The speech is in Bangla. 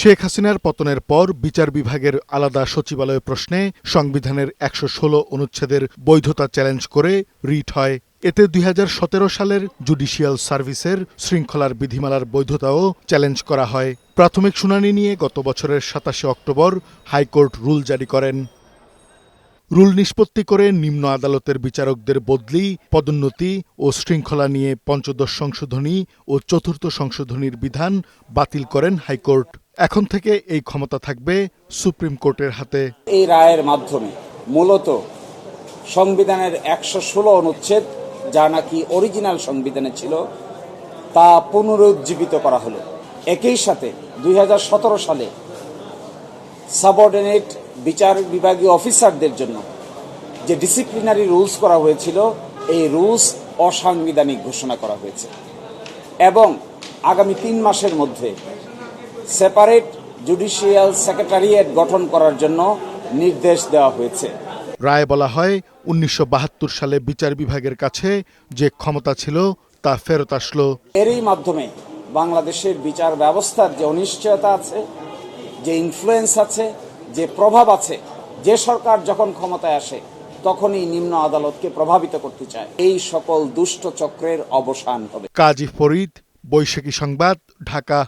শেখ হাসিনার পতনের পর বিচার বিভাগের আলাদা সচিবালয় প্রশ্নে সংবিধানের একশো ষোলো অনুচ্ছেদের বৈধতা চ্যালেঞ্জ করে রিট হয়। এতে দুই হাজার সতেরো সালের জুডিশিয়াল সার্ভিসের শৃঙ্খলার বিধিমালার বৈধতাও চ্যালেঞ্জ করা হয়। প্রাথমিক শুনানি নিয়ে গত বছরের সাতাশে অক্টোবর হাইকোর্ট রুল জারি করেন। রুল নিষ্পত্তি করে নিম্ন আদালতের বিচারকদের বদলি, পদোন্নতি ও শৃঙ্খলা নিয়ে পঞ্চদশ সংশোধনী ও চতুর্থ সংশোধনীর বিধান বাতিল করেন হাইকোর্ট। এখন থেকে এই ক্ষমতা থাকবে সুপ্রিম কোর্টের হাতে। এই রায়ের মাধ্যমে মূলত সংবিধানের একশো ষোলো অনুচ্ছেদ, যা নাকি অরিজিনাল সংবিধানে ছিল, তা পুনরুজ্জীবিত করা হলো। একই সাথে দুই হাজার সতেরো সালে সাবঅর্ডিনেট বিচার বিভাগীয় অফিসারদের জন্য যে ডিসিপ্লিনারি রুলস করা হয়েছিল, এই রুলস অসাংবিধানিক ঘোষণা করা হয়েছে। এবং আগামী তিন মাসের মধ্যে সেপারেট জুডিশিয়াল সেক্রেটারিয়েট গঠন করার জন্য নির্দেশ দেওয়া হয়েছে। রায়ে বলা হয় উনিশশো বাহাত্তর সালে বিচার বিভাগের কাছে যে ক্ষমতা ছিল তা ফেরত আসলো। এরই মাধ্যমে বাংলাদেশের বিচার ব্যবস্থার যে অনিশ্চয়তা আছে যে ইনফ্লুয়েন্স আছে যে প্রভাব আছে যে সরকার যখন ক্ষমতায় আসে তখনই নিম্ন আদালতকে প্রভাবিত করতে চায়। এই সকল দুষ্ট চক্রের অবসান হবে। কাজী ফরিদ বৈশাখী সংবাদ ঢাকা।